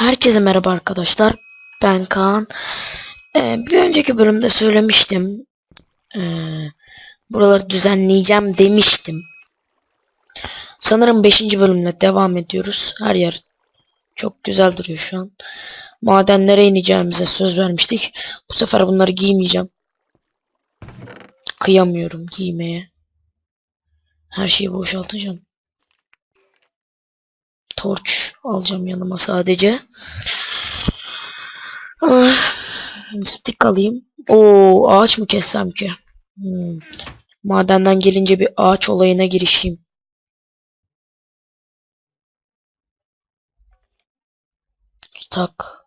Herkese merhaba arkadaşlar. Ben Kaan. Ee, bir önceki bölümde söylemiştim. Ee, buraları düzenleyeceğim demiştim. Sanırım 5. bölümle devam ediyoruz. Her yer çok güzel duruyor şu an. Madenlere ineceğimize söz vermiştik. Bu sefer bunları giymeyeceğim. Kıyamıyorum giymeye. Her şeyi boşaltacağım. Torç alacağım yanıma sadece. Ah, Stick alayım. Oo ağaç mı kessem ki? Hmm. Madenden gelince bir ağaç olayına girişeyim. Tak.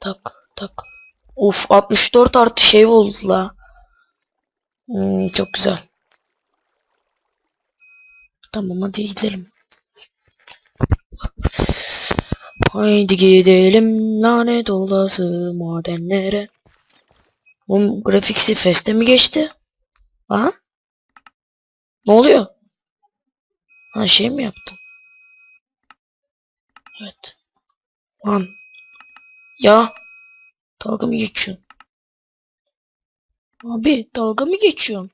Tak tak. Uf 64 artı şey oldu la. Hmm, çok güzel. Tamam hadi gidelim. Haydi gidelim lanet olası madenlere. Bu grafiksi feste mi geçti? Ha? Ne oluyor? Ha şey mi yaptım? Evet. Lan. Ya. Dalga mı geçiyorsun? Abi dalga mı geçiyorsun?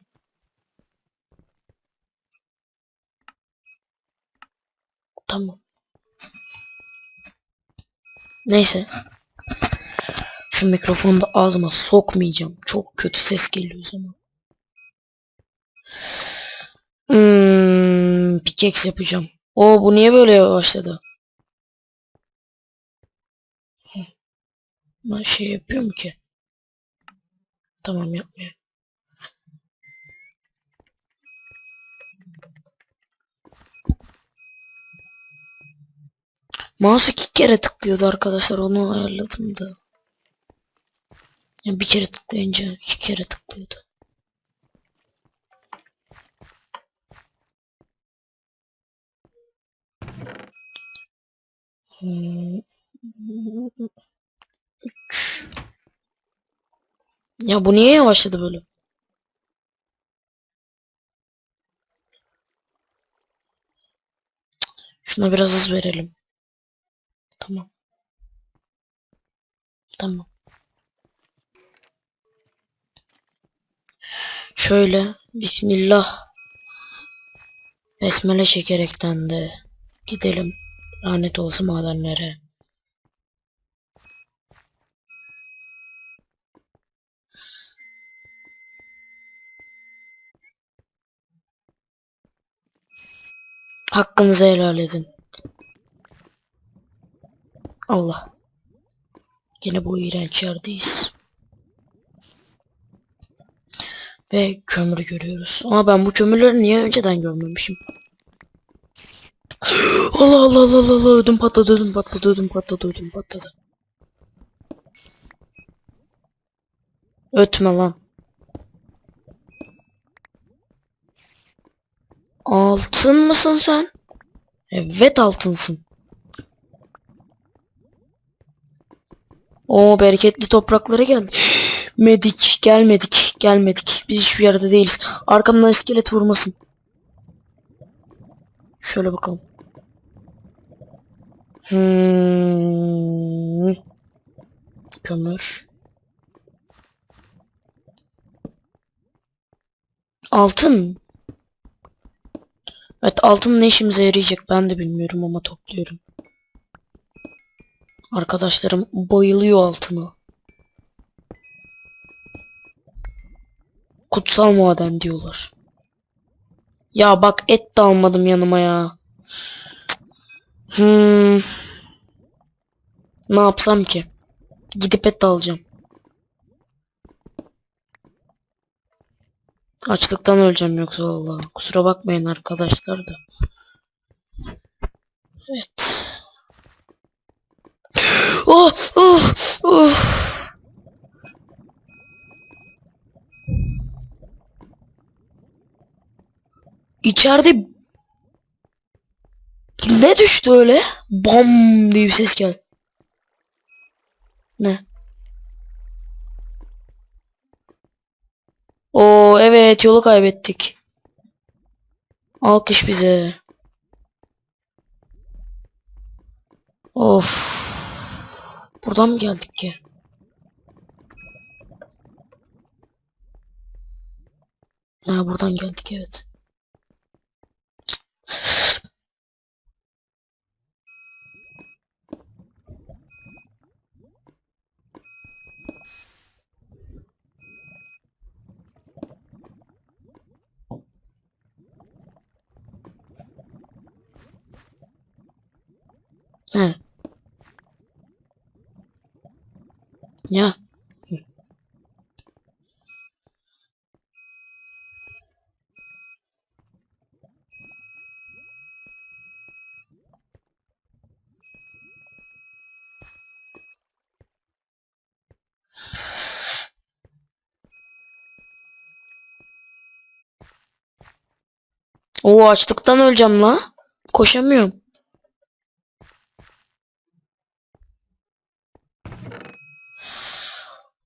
Tamam. Neyse. Şu mikrofonu da ağzıma sokmayacağım. Çok kötü ses geliyor zaman. Hmm, pickaxe yapacağım. O bu niye böyle yavaşladı? Hı. Ben şey yapıyorum ki. Tamam yapmıyor. Mouse iki kere tıklıyordu arkadaşlar onu ayarladım da. Yani bir kere tıklayınca iki kere tıklıyordu. Hmm. Ya bu niye yavaşladı böyle? Şuna biraz hız verelim. Tamam. Tamam. Şöyle Bismillah Besmele çekerekten de gidelim. Lanet olsun madenlere. Hakkınızı helal edin. Allah. Yine bu iğrenç yerdeyiz. Ve kömür görüyoruz. Ama ben bu kömürleri niye önceden görmemişim? Allah Allah Allah Allah Allah ödüm patladı ödüm patladı ödüm patladı ödüm patladı. Ötme lan. Altın mısın sen? Evet altınsın. O bereketli topraklara geldi. Medik gelmedik gelmedik. Biz hiçbir yerde değiliz. Arkamdan iskelet vurmasın. Şöyle bakalım. Hmm. Kömür. Altın. Evet altın ne işimize yarayacak ben de bilmiyorum ama topluyorum. Arkadaşlarım bayılıyor altına. Kutsal maden diyorlar. Ya bak et de almadım yanıma ya. Hmm. Ne yapsam ki? Gidip et alacağım. Açlıktan öleceğim yoksa Allah. Kusura bakmayın arkadaşlar da. Evet. Oh, oh, oh. İçeride ne düştü öyle? Bam diye bir ses geldi. Ne? Oo evet yolu kaybettik. Alkış bize. Of. Buradan mı geldik ki? Ha buradan geldik evet. He. Ya. Oo açlıktan öleceğim la. Koşamıyorum.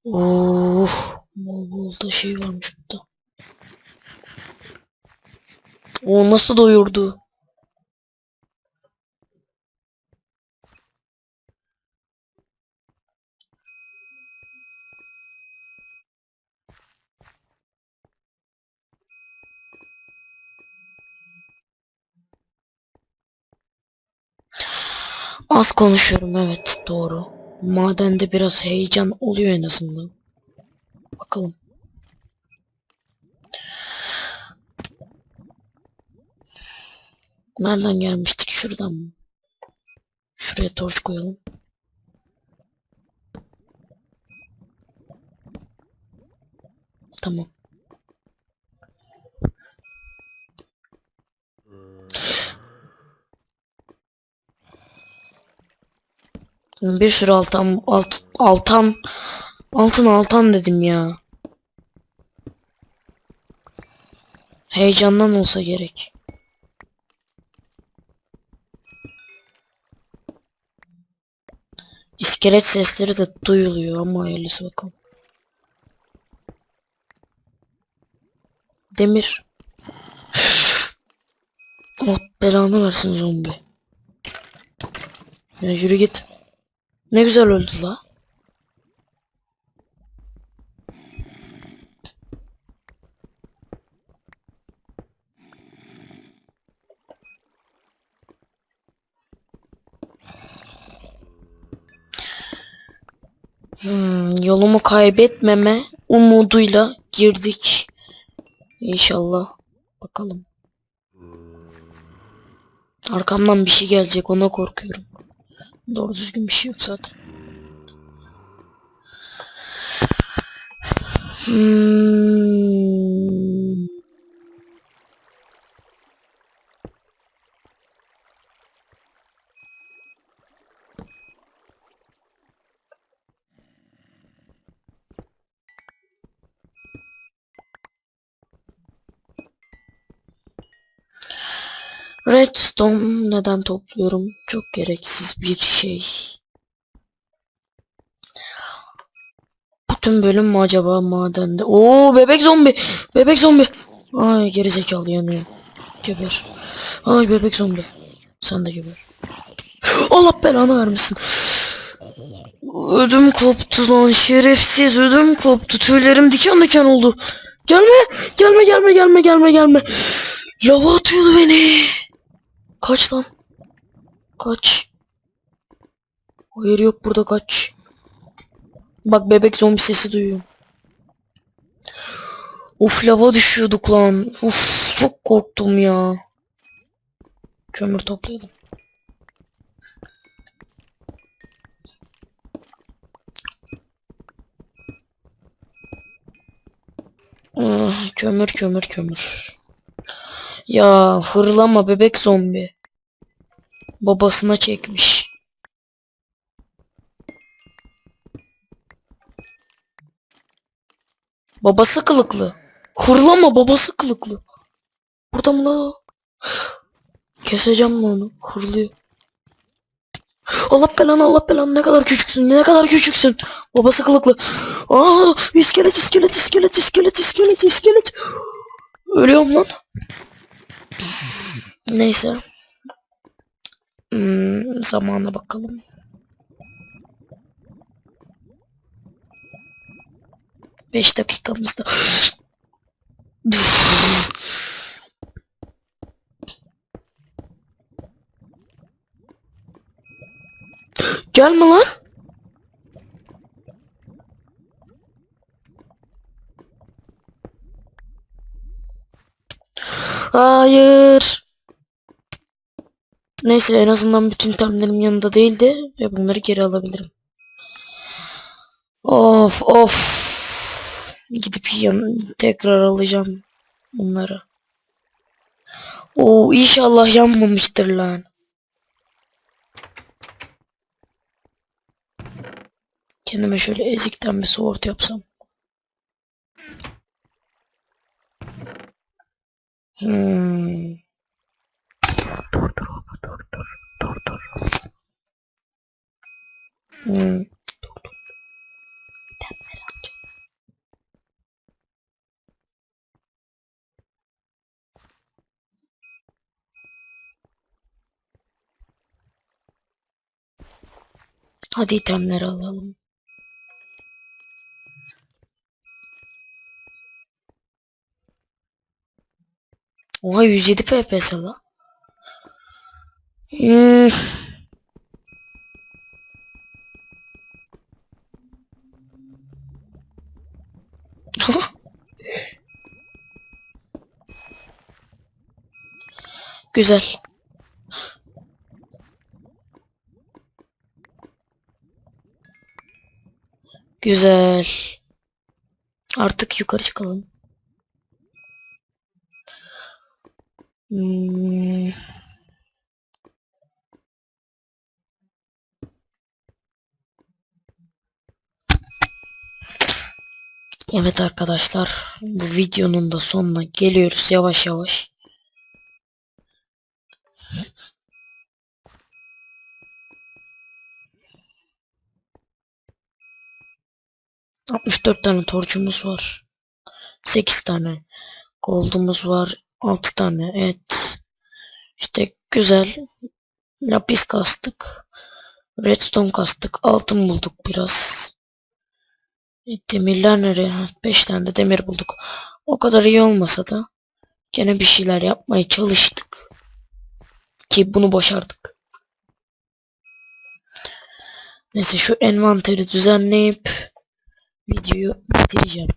Oo, bol bol da şey varmış burada. O nasıl doyurdu? Az konuşuyorum evet doğru. Madende biraz heyecan oluyor en azından. Bakalım. Nereden gelmiştik? Şuradan mı? Şuraya torç koyalım. Tamam. Bir sürü altan alt, altan altın altan dedim ya. Heyecandan olsa gerek. İskelet sesleri de duyuluyor ama hayırlısı bakalım. Demir. Allah belanı versin zombi. Yürü git. Ne güzel öldü la. Hmm, yolumu kaybetmeme umuduyla girdik. İnşallah. Bakalım. Arkamdan bir şey gelecek ona korkuyorum. Doğru düzgün bir şey yok zaten. Hmm. Redstone neden topluyorum? Çok gereksiz bir şey. Bütün bölüm mü acaba madende? Oo bebek zombi. Bebek zombi. Ay gerizekalı yanıyor. Geber. Ay bebek zombi. Sen de geber. Allah belanı vermesin. Ödüm koptu lan şerefsiz ödüm koptu. Tüylerim diken diken oldu. Gelme gelme gelme gelme gelme gelme. Lava atıyordu beni. Kaç lan. Kaç. Hayır yok burada kaç. Bak bebek zombi sesi duyuyorum. Uf lava düşüyorduk lan. Uf çok korktum ya. Kömür toplayalım. Ah, kömür kömür kömür. Ya hırlama bebek zombi. Babasına çekmiş. Babası kılıklı. Hırlama babası kılıklı. Burada mı la? Keseceğim mi onu? Hırlıyor. Allah belanı Allah belanı ne kadar küçüksün ne kadar küçüksün. Babası kılıklı. Aa iskelet iskelet iskelet iskelet iskelet iskelet. Ölüyorum lan. Neyse. Hmm, zamana bakalım. Beş dakikamızda. Gelme lan. Hayır. Neyse en azından bütün itemlerim yanında değildi ve bunları geri alabilirim. Of of. Gidip yan tekrar alacağım bunları. Oo inşallah yanmamıştır lan. Kendime şöyle ezikten bir sword yapsam. Hmm. Dur dur dur dur dur dur. Hmm. Dur dur. Temel alacağım. Hadi itemleri alalım. Oha 107 FPS la. Hmm. Güzel. Güzel. Artık yukarı çıkalım. Hmm. Evet arkadaşlar bu videonun da sonuna geliyoruz yavaş yavaş. ...64 tane torcumuz var. 8 tane gold'umuz var. 6 tane et. İşte güzel. Lapis kastık. Redstone kastık. Altın bulduk biraz. E, demirler nereye? 5 tane de demir bulduk. O kadar iyi olmasa da gene bir şeyler yapmaya çalıştık. Ki bunu başardık. Neyse şu envanteri düzenleyip videoyu bitireceğim.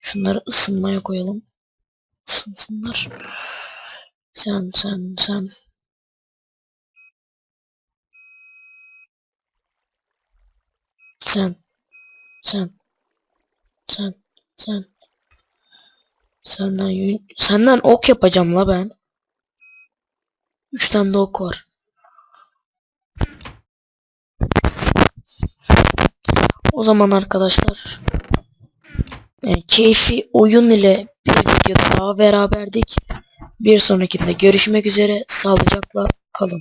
Şunları ısınmaya koyalım. Isınsınlar. Sen sen sen. Sen. Sen. Sen. Sen. Senden senden ok yapacağım la ben. Üç tane de ok var. O zaman arkadaşlar e, keyfi oyun ile videoda beraberdik. Bir sonrakinde görüşmek üzere. Sağlıcakla kalın.